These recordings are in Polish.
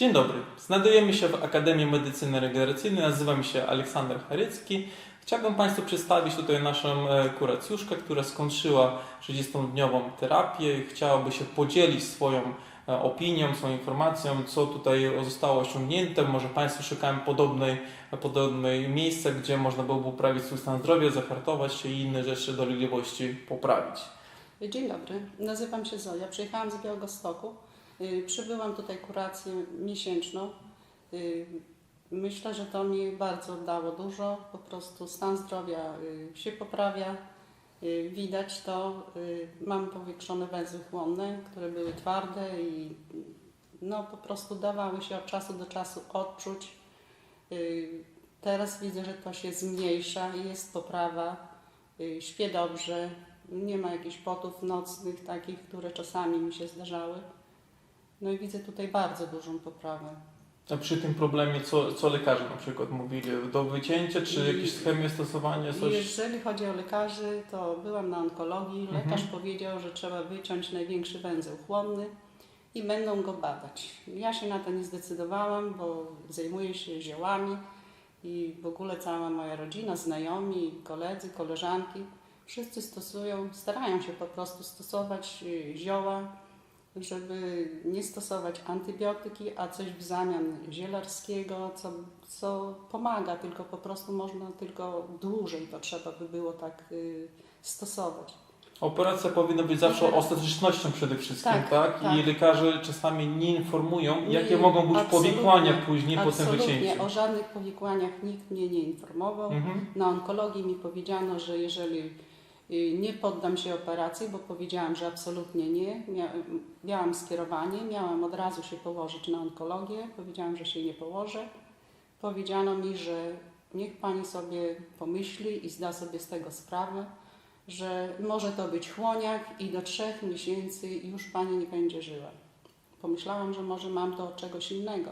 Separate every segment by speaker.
Speaker 1: Dzień dobry. Znajdujemy się w Akademii Medycyny Regeneracyjnej. Nazywam się Aleksander Charycki. Chciałbym Państwu przedstawić tutaj naszą e, kuracjuszkę, która skończyła 30-dniową terapię. Chciałaby się podzielić swoją e, opinią, swoją informacją, co tutaj zostało osiągnięte. Może Państwo szukają podobnej, podobnej miejsca, gdzie można byłoby poprawić swój stan zdrowia, zahartować się i inne rzeczy dolegliwości poprawić.
Speaker 2: Dzień dobry, nazywam się Zoja. Przyjechałam z Białegostoku. Y, Przybyłam tutaj kurację miesięczną. Y, Myślę, że to mi bardzo dało dużo. Po prostu stan zdrowia y, się poprawia. Widać to. Mam powiększone węzły chłonne, które były twarde i no, po prostu dawały się od czasu do czasu odczuć. Teraz widzę, że to się zmniejsza jest poprawa. Śpię dobrze, nie ma jakichś potów nocnych takich, które czasami mi się zdarzały. No i widzę tutaj bardzo dużą poprawę.
Speaker 1: A przy tym problemie, co, co lekarze na przykład mówili? Do wycięcia, czy
Speaker 2: I-
Speaker 1: jakieś schemy stosowania, coś?
Speaker 2: Jeżeli chodzi o lekarzy, to byłam na onkologii.
Speaker 1: Mhm.
Speaker 2: Lekarz powiedział, że trzeba wyciąć największy węzeł chłonny i będą go badać. Ja się na to nie zdecydowałam, bo zajmuję się ziołami i w ogóle cała moja rodzina, znajomi, koledzy, koleżanki, wszyscy stosują, starają się po prostu stosować y, zioła, żeby nie stosować antybiotyki, a coś w zamian zielarskiego, co, co pomaga, tylko po prostu można tylko dłużej to trzeba by było tak y, stosować.
Speaker 1: Operacja powinna być zawsze ostatecznością przede wszystkim, tak?
Speaker 2: Tak, tak.
Speaker 1: I lekarze czasami nie informują,
Speaker 2: Nie,
Speaker 1: jakie mogą być powikłania później po tym wycięciu.
Speaker 2: o żadnych powikłaniach nikt mnie nie informował.
Speaker 1: Mhm.
Speaker 2: Na onkologii mi powiedziano, że jeżeli nie poddam się operacji, bo powiedziałam, że absolutnie nie, Mia- miałam skierowanie, miałam od razu się położyć na onkologię, powiedziałam, że się nie położę. Powiedziano mi, że niech pani sobie pomyśli i zda sobie z tego sprawę, że może to być chłoniak i do trzech miesięcy już pani nie będzie żyła. Pomyślałam, że może mam to od czegoś innego,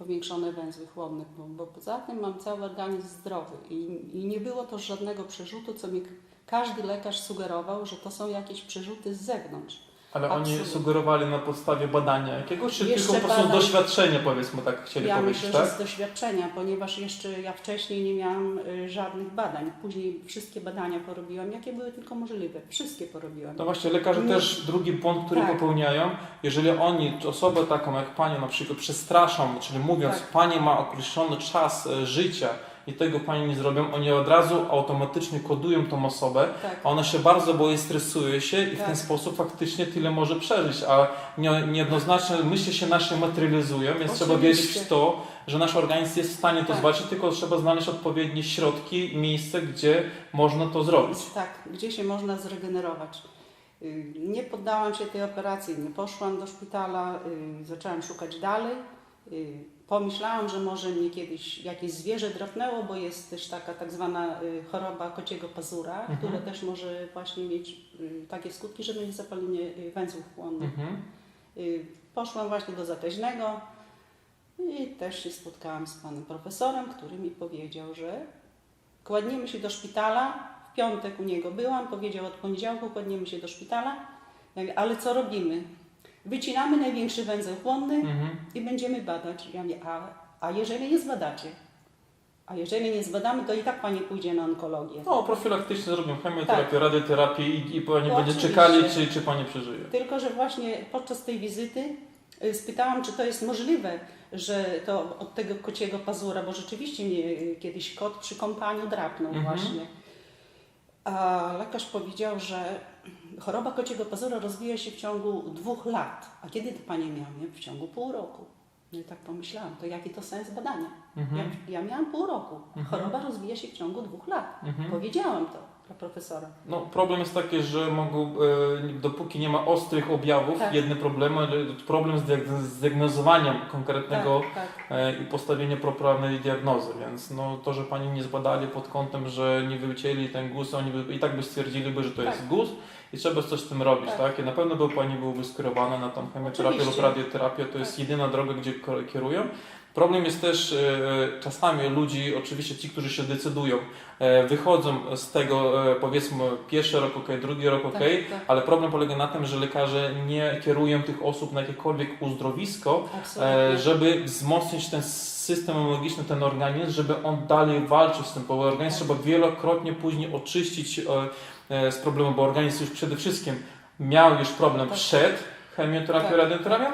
Speaker 2: powiększone węzły chłonne, bo, bo poza tym mam cały organizm zdrowy i, i nie było to żadnego przerzutu, co mi każdy lekarz sugerował, że to są jakieś przerzuty z zewnątrz.
Speaker 1: Ale oni
Speaker 2: Absolutnie.
Speaker 1: sugerowali na podstawie badania jakiegoś, czy
Speaker 2: Jeszcze
Speaker 1: tylko po prostu
Speaker 2: badań-
Speaker 1: doświadczenie, powiedzmy tak, chcieli
Speaker 2: Ja
Speaker 1: powiedzieć,
Speaker 2: myślę,
Speaker 1: tak?
Speaker 2: że z doświadczenia, ponieważ jeszcze ja wcześniej nie miałam y, żadnych badań. Później wszystkie badania porobiłam, jakie były tylko możliwe. Wszystkie porobiłam.
Speaker 1: No właśnie, lekarze
Speaker 2: Nie.
Speaker 1: też drugi błąd, który
Speaker 2: Tak.
Speaker 1: popełniają, jeżeli oni osobę taką jak Pani na przykład przestraszą, czyli mówiąc,
Speaker 2: Tak.
Speaker 1: Pani ma określony czas e, życia i tego Pani nie zrobią, oni od razu automatycznie kodują tą osobę,
Speaker 2: Tak.
Speaker 1: a ona się bardzo boi, stresuje się i w
Speaker 2: Tak.
Speaker 1: ten sposób faktycznie tyle może przeżyć, a nie, niejednoznacznie myśli się nasze materializują, więc trzeba
Speaker 2: Oczywiście.
Speaker 1: wierzyć w to, że nasz organizm jest w stanie to
Speaker 2: Tak.
Speaker 1: zobaczyć, tylko trzeba znaleźć odpowiednie środki, miejsce, gdzie można to zrobić.
Speaker 2: Tak, gdzie się można zregenerować. Y, Nie poddałam się tej operacji, nie poszłam do szpitala, y, zaczęłam szukać dalej. Pomyślałam, że może mnie kiedyś jakieś zwierzę drapnęło, bo jest też taka tak zwana y, choroba kociego pazura,
Speaker 1: Mhm.
Speaker 2: która też może właśnie mieć y, takie skutki, że będzie zapalenie y, węzłów chłonnych.
Speaker 1: Mhm.
Speaker 2: Poszłam właśnie do zakaźnego i też się spotkałam z panem profesorem, który mi powiedział, że kładniemy się do szpitala. W piątek u niego byłam, powiedział od poniedziałku kładniemy się do szpitala. Ale co robimy? Wycinamy największy węzeł chłonny
Speaker 1: Mhm.
Speaker 2: i będziemy badać. Ja mówię, a, a jeżeli nie zbadacie? A jeżeli nie zbadamy, to i tak pani pójdzie na onkologię.
Speaker 1: No, profilaktycznie zrobią chemioterapię,
Speaker 2: Tak.
Speaker 1: radioterapię i, i pani
Speaker 2: No,
Speaker 1: będzie
Speaker 2: oczywiście.
Speaker 1: czekali, czy, czy pani przeżyje.
Speaker 2: Tylko, że właśnie podczas tej wizyty y, spytałam, czy to jest możliwe, że to od tego kociego pazura, bo rzeczywiście mnie y, kiedyś kot przy kąpaniu drapnął
Speaker 1: Mhm.
Speaker 2: właśnie. A lekarz powiedział, że choroba kociego pazura rozwija się w ciągu dwóch lat. A kiedy to Pani miała? Ja W ciągu pół roku. No i tak pomyślałam, to jaki to sens badania?
Speaker 1: Mhm.
Speaker 2: Ja, ja miałam pół roku.
Speaker 1: Mhm.
Speaker 2: Choroba rozwija się w ciągu dwóch lat.
Speaker 1: Mhm.
Speaker 2: Powiedziałam to dla profesora.
Speaker 1: No, problem jest taki, że mogą, e, dopóki nie ma ostrych objawów,
Speaker 2: Tak.
Speaker 1: jedne problemy, problem z, diag- z diagnozowaniem konkretnego
Speaker 2: Tak, tak.
Speaker 1: e, i postawienie poprawnej diagnozy, więc no, to, że pani nie zbadali pod kątem, że nie wycięli ten guz, oni by, i tak by stwierdziliby, że to
Speaker 2: Tak.
Speaker 1: jest guz i trzeba coś z tym robić, tak?
Speaker 2: Tak.
Speaker 1: I na pewno by pani byłaby skierowana na tą chemioterapię lub
Speaker 2: Oczywiście.
Speaker 1: radioterapię, to jest
Speaker 2: Tak.
Speaker 1: jedyna droga, gdzie kierują. Problem jest też e, czasami ludzi, oczywiście ci, którzy się decydują, e, wychodzą z tego e, powiedzmy pierwszy rok ok, drugi rok ok,
Speaker 2: Tak, tak.
Speaker 1: ale problem polega na tym, że lekarze nie kierują tych osób na jakiekolwiek uzdrowisko,
Speaker 2: Absolutnie.
Speaker 1: e, żeby wzmocnić ten system immunologiczny, ten organizm, żeby on dalej walczył z tym, bo organizm
Speaker 2: Tak.
Speaker 1: trzeba wielokrotnie później oczyścić e, e, z problemu, bo organizm już przede wszystkim miał już problem
Speaker 2: Tak.
Speaker 1: przed chemioterapią,
Speaker 2: Tak.
Speaker 1: radioterapią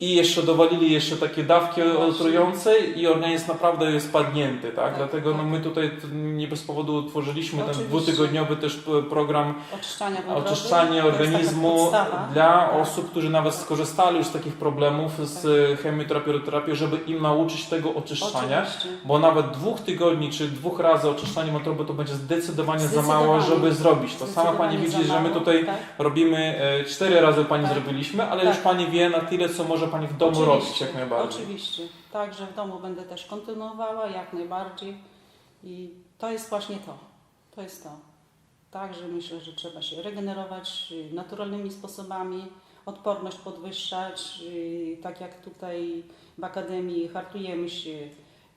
Speaker 1: i jeszcze dowalili jeszcze takie dawki
Speaker 2: No
Speaker 1: otrujące i organizm naprawdę jest padnięty, tak?
Speaker 2: Tak,
Speaker 1: Dlatego no,
Speaker 2: tak.
Speaker 1: my tutaj nie bez powodu tworzyliśmy ten dwutygodniowy też program
Speaker 2: Oczyszczania wątroby. taka
Speaker 1: organizmu dla
Speaker 2: Tak.
Speaker 1: osób, którzy nawet skorzystali już z takich problemów z chemioterapią, radioterapią, żeby im nauczyć tego oczyszczania.
Speaker 2: Oczywiście.
Speaker 1: Bo nawet dwóch tygodni czy dwóch razy oczyszczanie wątroby to będzie zdecydowanie za
Speaker 2: Zdecydowanie.
Speaker 1: mało, żeby zrobić to. Sama Pani widzi,
Speaker 2: za
Speaker 1: że my tutaj
Speaker 2: tak.
Speaker 1: robimy e, cztery razy Pani
Speaker 2: Tak.
Speaker 1: zrobiliśmy, ale
Speaker 2: Tak.
Speaker 1: już Pani wie na tyle, co może Pani w domu robić jak najbardziej.
Speaker 2: Oczywiście. Także w domu będę też kontynuowała jak najbardziej. I to jest właśnie to. To jest to. Także myślę, że trzeba się regenerować y, naturalnymi sposobami, odporność podwyższać. y, Tak jak tutaj w Akademii hartujemy się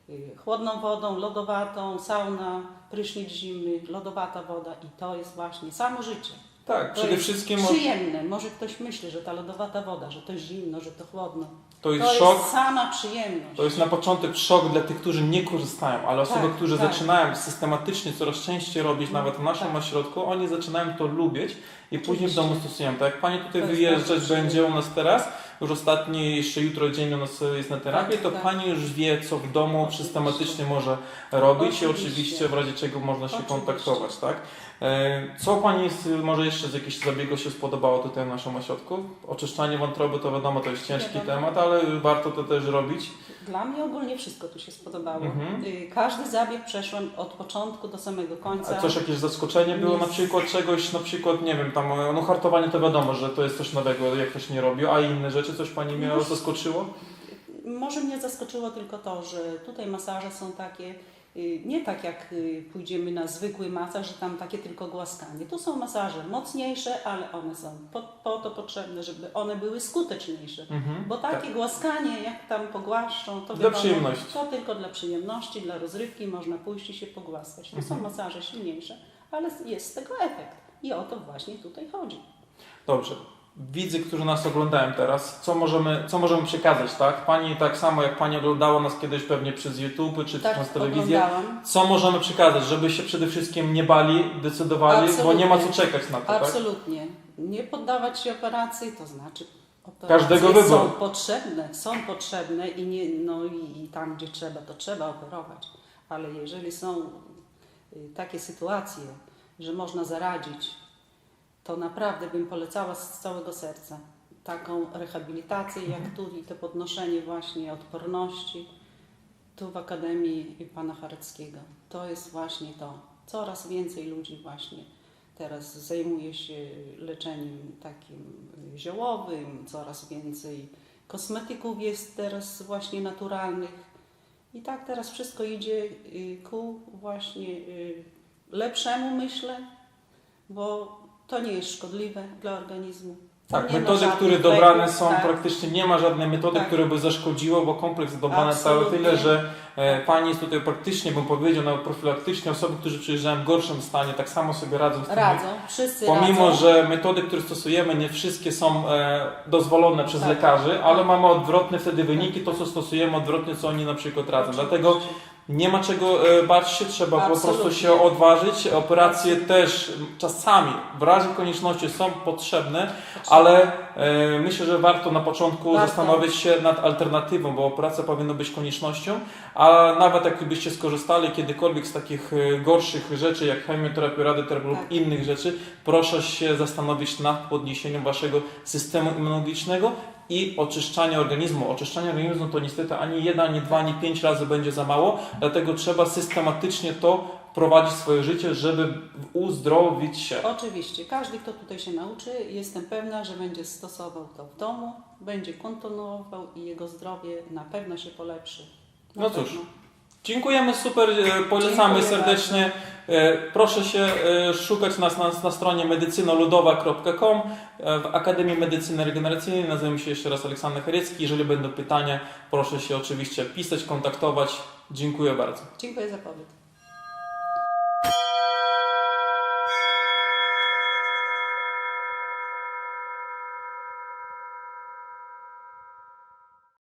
Speaker 2: y, chłodną wodą, lodowatą, sauna, prysznic zimny, lodowata woda i to jest właśnie samo życie.
Speaker 1: Tak, przede wszystkim
Speaker 2: przyjemne. Może ktoś myśli, że ta lodowata woda, że to zimno, że to chłodno.
Speaker 1: to jest
Speaker 2: To
Speaker 1: szok.
Speaker 2: jest sama przyjemność.
Speaker 1: To jest na początek szok dla tych, którzy nie korzystają, ale osoby,
Speaker 2: Tak,
Speaker 1: którzy
Speaker 2: tak.
Speaker 1: zaczynają systematycznie coraz częściej robić, nawet w naszym
Speaker 2: tak.
Speaker 1: ośrodku, oni zaczynają to lubić i później w domu stosują. Tak jak Pani tutaj
Speaker 2: To jest
Speaker 1: wyjeżdżać
Speaker 2: bardzo
Speaker 1: będzie u nas teraz, już ostatni, jeszcze jutro dzień u nas jest na terapii,
Speaker 2: Tak,
Speaker 1: to
Speaker 2: tak.
Speaker 1: Pani już wie, co w domu
Speaker 2: Oczywiście.
Speaker 1: systematycznie może robić i
Speaker 2: Oczywiście.
Speaker 1: oczywiście w razie czego można się
Speaker 2: Oczywiście.
Speaker 1: kontaktować, tak? E, Co Pani z, może jeszcze z jakichś zabiegów się spodobało tutaj w naszym ośrodku? Oczyszczanie wątroby to wiadomo, to jest ciężki
Speaker 2: Wiadomo.
Speaker 1: temat, ale warto to też robić.
Speaker 2: Dla mnie ogólnie wszystko tu się spodobało.
Speaker 1: Mhm.
Speaker 2: Y, Każdy zabieg przeszłam od początku do samego końca.
Speaker 1: A coś jakieś zaskoczenie było na przykład czegoś, na przykład, nie wiem, tam, no hartowanie to wiadomo, że to jest coś nowego, jak ktoś nie robił, a inne rzeczy, coś Pani mnie
Speaker 2: No.
Speaker 1: zaskoczyło?
Speaker 2: Może mnie zaskoczyło tylko to, że tutaj masaże są takie, nie tak jak y, pójdziemy na zwykły masaż, że tam takie tylko głaskanie. Tu są masaże mocniejsze, ale one są po, po to potrzebne, żeby one były skuteczniejsze.
Speaker 1: Mhm.
Speaker 2: Bo takie głaskanie, jak tam pogłaszczą, to
Speaker 1: Dla
Speaker 2: wiadomo,
Speaker 1: przyjemności.
Speaker 2: To tylko dla przyjemności, dla rozrywki można pójść i się pogłaskać. To
Speaker 1: Mhm.
Speaker 2: są masaże silniejsze, ale jest z tego efekt. I o to właśnie tutaj chodzi.
Speaker 1: Dobrze. Widzy, którzy nas oglądają teraz, co możemy, co możemy przekazać, tak? Pani tak samo jak Pani oglądała nas kiedyś pewnie przez YouTube czy
Speaker 2: Tak,
Speaker 1: przez telewizję.
Speaker 2: oglądałam.
Speaker 1: Co możemy przekazać, żeby się przede wszystkim nie bali, decydowali, bo
Speaker 2: Absolutnie.
Speaker 1: nie ma co czekać na to, tak?
Speaker 2: Absolutnie. Nie poddawać się operacji, to znaczy operacje
Speaker 1: Każdego
Speaker 2: są
Speaker 1: wyboru.
Speaker 2: potrzebne, są potrzebne i, nie, no i, i tam, gdzie trzeba, to trzeba operować. Ale jeżeli są y, takie sytuacje, że można zaradzić, to naprawdę bym polecała z całego serca taką rehabilitację jak tu i to podnoszenie właśnie odporności tu w Akademii Pana Chareckiego. To jest właśnie to. Coraz więcej ludzi właśnie teraz zajmuje się leczeniem takim ziołowym, coraz więcej kosmetyków jest teraz właśnie naturalnych. I tak teraz wszystko idzie y, ku właśnie y, lepszemu, myślę, bo to nie jest szkodliwe dla organizmu.
Speaker 1: Tak,
Speaker 2: Nie
Speaker 1: metody, które dobrane
Speaker 2: leków,
Speaker 1: są,
Speaker 2: tak.
Speaker 1: praktycznie nie ma żadnej metody,
Speaker 2: Tak.
Speaker 1: która by zaszkodziła, bo kompleks dobrany cały tyle, że e, Pani jest tutaj praktycznie, bym powiedział, no, profilaktycznie osoby, którzy przyjeżdżają w gorszym stanie, tak samo sobie radzą z tym.
Speaker 2: Radzą, wszyscy
Speaker 1: Pomimo,
Speaker 2: radzą.
Speaker 1: że metody, które stosujemy, nie wszystkie są e, dozwolone przez
Speaker 2: Tak.
Speaker 1: lekarzy, ale mamy odwrotne wtedy wyniki, to co stosujemy odwrotnie, co oni na przykład radzą. Dlatego. Nie ma czego e, bać się, trzeba po prostu
Speaker 2: Absolutnie.
Speaker 1: się odważyć. Operacje też czasami w razie konieczności są potrzebne, ale e, myślę, że warto na początku
Speaker 2: Warto.
Speaker 1: zastanowić się nad alternatywą, bo operacja powinna być koniecznością, a nawet jakbyście skorzystali kiedykolwiek z takich e, gorszych rzeczy jak chemioterapia, radioterapia lub
Speaker 2: Tak.
Speaker 1: innych rzeczy, proszę się zastanowić nad podniesieniem waszego systemu immunologicznego i oczyszczanie organizmu. Oczyszczanie organizmu to niestety ani jedna, ani dwa, ani pięć razy będzie za mało, dlatego trzeba systematycznie to prowadzić swoje życie, żeby uzdrowić się.
Speaker 2: Oczywiście, każdy, kto tutaj się nauczy, jestem pewna, że będzie stosował to w domu, będzie kontynuował i jego zdrowie na pewno się polepszy. Na
Speaker 1: No cóż,
Speaker 2: pewno.
Speaker 1: Dziękujemy, super, e, polecamy serdecznie. E, Proszę się e, szukać nas na, na stronie medycynoludowa.com. W Akademii Medycyny Regeneracyjnej nazywam się jeszcze raz Aleksander Charecki. Jeżeli będą pytania, proszę się oczywiście pisać, kontaktować. Dziękuję bardzo.
Speaker 2: Dziękuję za pobyt.